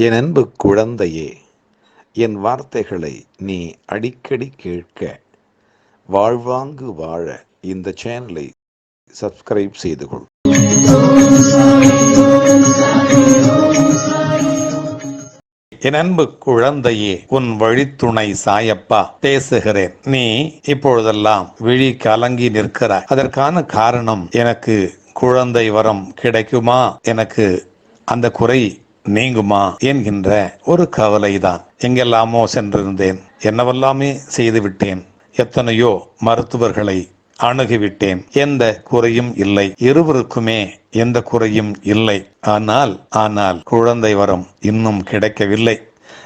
என் அன்பு குழந்தையே என் வார்த்தைகளை நீ அடிக்கடி கேட்க வாழ்வாங்கு வாழ இந்த சேனலை சப்ஸ்கிரைப் செய்து கொள். என் அன்பு குழந்தையே உன் வழித்துணை சாயப்பா பேசுகிறேன். நீ இப்பொழுதெல்லாம் விழி கலங்கி நிற்கிறாய். அதற்கான காரணம் எனக்கு குழந்தை வரம் கிடைக்குமா? எனக்கு அந்த குறை நீங்குமா என்கின்ற ஒரு கவலைதான். எங்கெல்லாமோ சென்றிருந்தேன். என்னவெல்லாமே செய்து விட்டேன் எத்தனையோ மருத்துவர்களை அணுகிவிட்டேன். எந்த குறையும் இல்லை. இருவருக்குமே எந்த குறையும் இல்லை. ஆனால் ஆனால் குழந்தை வரம் இன்னும் கிடைக்கவில்லை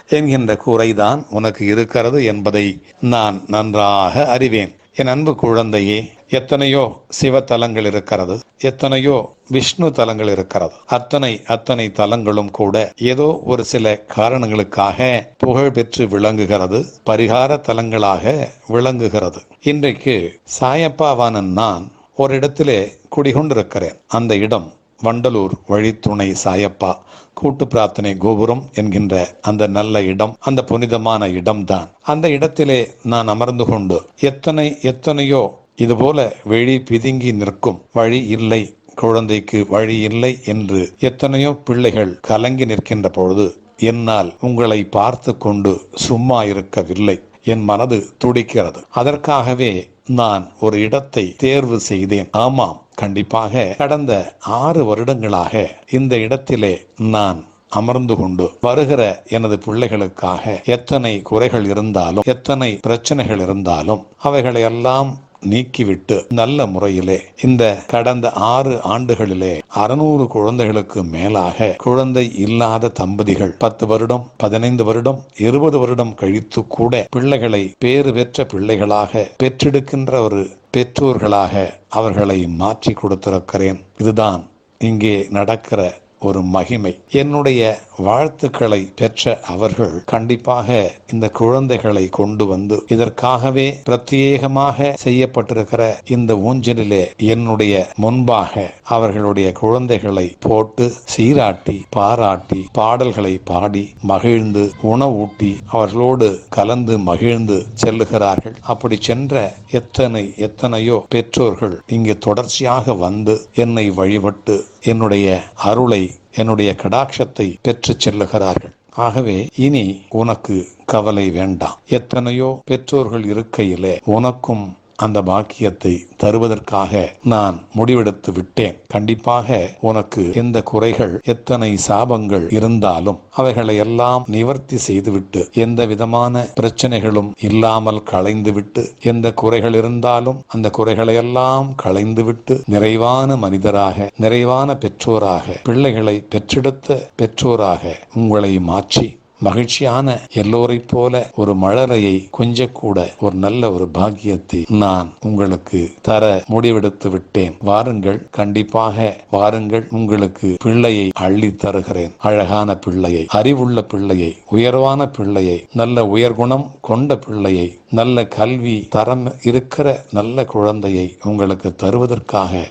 என்கின்ற குறைதான் உனக்கு இருக்கிறது என்பதை நான் நன்றாக அறிவேன். என் அன்பு குழந்தையே எத்தனையோ சிவ தலங்கள் இருக்கிறது எத்தனையோ விஷ்ணு தலங்கள் இருக்கிறது. அத்தனை அத்தனை தலங்களும் கூட ஏதோ ஒரு சில காரணங்களுக்காக புகழ் பெற்று விளங்குகிறது பரிகார தலங்களாக விளங்குகிறது. இன்றைக்கு சாயப்பாவான நான் ஒரு இடத்திலே குடிகொண்டிருக்கிறேன். அந்த இடம் வண்டலூர் வழித்துணை சாயப்பா. கூட்டு பிரார்த்தனை கோபுரம் என்கின்ற அந்த நல்ல இடம் அந்த புனிதமான இடம்தான். அந்த இடத்திலே நான் அமர்ந்து கொண்டு எத்தனை எத்தனையோ இதுபோல வெளி பிதுங்கி நிற்கும் வழி இல்லை குழந்தைக்கு வழி இல்லை என்று எத்தனையோ பிள்ளைகள் கலங்கி நிற்கின்ற பொழுது என்னால் உங்களை பார்த்து கொண்டு சும்மா இருக்கவில்லை. என் மனது துடிக்கிறது. அதற்காகவே நான் ஒரு இடத்தை தேர்வு செய்தேன். ஆமாம் கண்டிப்பாக கடந்த ஆறு வருடங்களாக இந்த இடத்திலே நான் அமர்ந்து கொண்டு வருகிற எனது பிள்ளைகளுக்காக எத்தனை குறைகள் இருந்தாலும் எத்தனை பிரச்சனைகள் இருந்தாலும் அவைகளை எல்லாம் நீக்கிவிட்டு நல்ல முறையிலே இந்த கடந்த ஆறு ஆண்டுகளிலே அறுநூறு குழந்தைகளுக்கு மேலாக குழந்தை இல்லாத தம்பதிகள் பத்து வருடம் பதினைந்து வருடம் இருபது வருடம் கழித்து கூட பிள்ளைகளை பேறு பெற்ற பிள்ளைகளாக பெற்றெடுக்கின்ற ஒரு பெற்றோர்களாக அவர்களை மாற்றி கொடுத்திருக்கிறேன். இதுதான் இங்கே நடக்கிற ஒரு மகிமை. என்னுடைய வாழ்த்துக்களை பெற்ற அவர்கள் கண்டிப்பாக இந்த குழந்தைகளை கொண்டு வந்து இதற்காகவே பிரத்யேகமாக செய்யப்பட்டிருக்கிற இந்த ஊஞ்சலிலே என்னுடைய முன்பாக அவர்களுடைய குழந்தைகளை போட்டு சீராட்டி பாராட்டி பாடல்களை பாடி மகிழ்ந்து உணவூட்டி அவர்களோடு கலந்து மகிழ்ந்து செல்லுகிறார்கள். அப்படி சென்ற எத்தனை எத்தனையோ பெற்றோர்கள் இங்கு தொடர்ச்சியாக வந்து என்னை வழிபட்டு என்னுடைய அருளை என்னுடைய கடாட்சத்தை பெற்று செல்லுகிறார்கள். ஆகவே இனி உனக்கு கவலை வேண்டாம். எத்தனையோ பெற்றோர்கள் இருக்கையிலே உனக்கும் அந்த பாக்கியத்தை தருவதற்காக நான் முடிவெடுத்து விட்டேன். கண்டிப்பாக உனக்கு எந்த குறைகள் எத்தனை சாபங்கள் இருந்தாலும் அவைகளை எல்லாம் நிவர்த்தி செய்துவிட்டு எந்த விதமான பிரச்சனைகளும் இல்லாமல் களைந்துவிட்டு எந்த குறைகள் இருந்தாலும் அந்த குறைகளை எல்லாம் களைந்துவிட்டு நிறைவான மனிதராக நிறைவான பெற்றோராக பிள்ளைகளை பெற்றெடுத்த பெற்றோராக உங்களை மாற்றி மகிழ்ச்சியான எல்லோரைப் போல ஒரு மழலையை கொஞ்சக்கூட ஒரு நல்ல ஒரு பாக்கியத்தை நான் உங்களுக்கு தர முடிவெடுத்து விட்டேன். வாருங்கள் கண்டிப்பாக வாருங்கள் உங்களுக்கு பிள்ளையை அள்ளி தருகிறேன். அழகான பிள்ளையை அறிவுள்ள பிள்ளையை உயர்வான பிள்ளையை நல்ல உயர்குணம் கொண்ட பிள்ளையை நல்ல கல்வி தரம் இருக்கிற நல்ல குழந்தையை உங்களுக்கு தருவதற்காக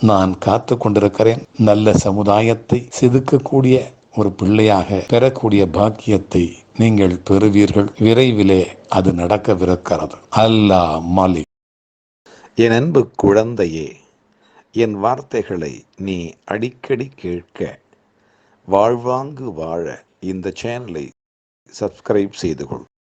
நான் காத்து கொண்டிருக்கிறேன். நல்ல சமுதாயத்தை செதுக்கக்கூடிய ஒரு பிள்ளையாக பெறக்கூடிய பாக்கியத்தை நீங்கள் பெறுவீர்கள். விரைவிலே அது நடக்கவிருக்கிறது. அல்லா மாலிக் என் அன்பு குழந்தையே என் வார்த்தைகளை நீ அடிக்கடி கேட்க வாழ்வாங்கு வாழ இந்த சேனலை சப்ஸ்கிரைப் செய்து கொள்.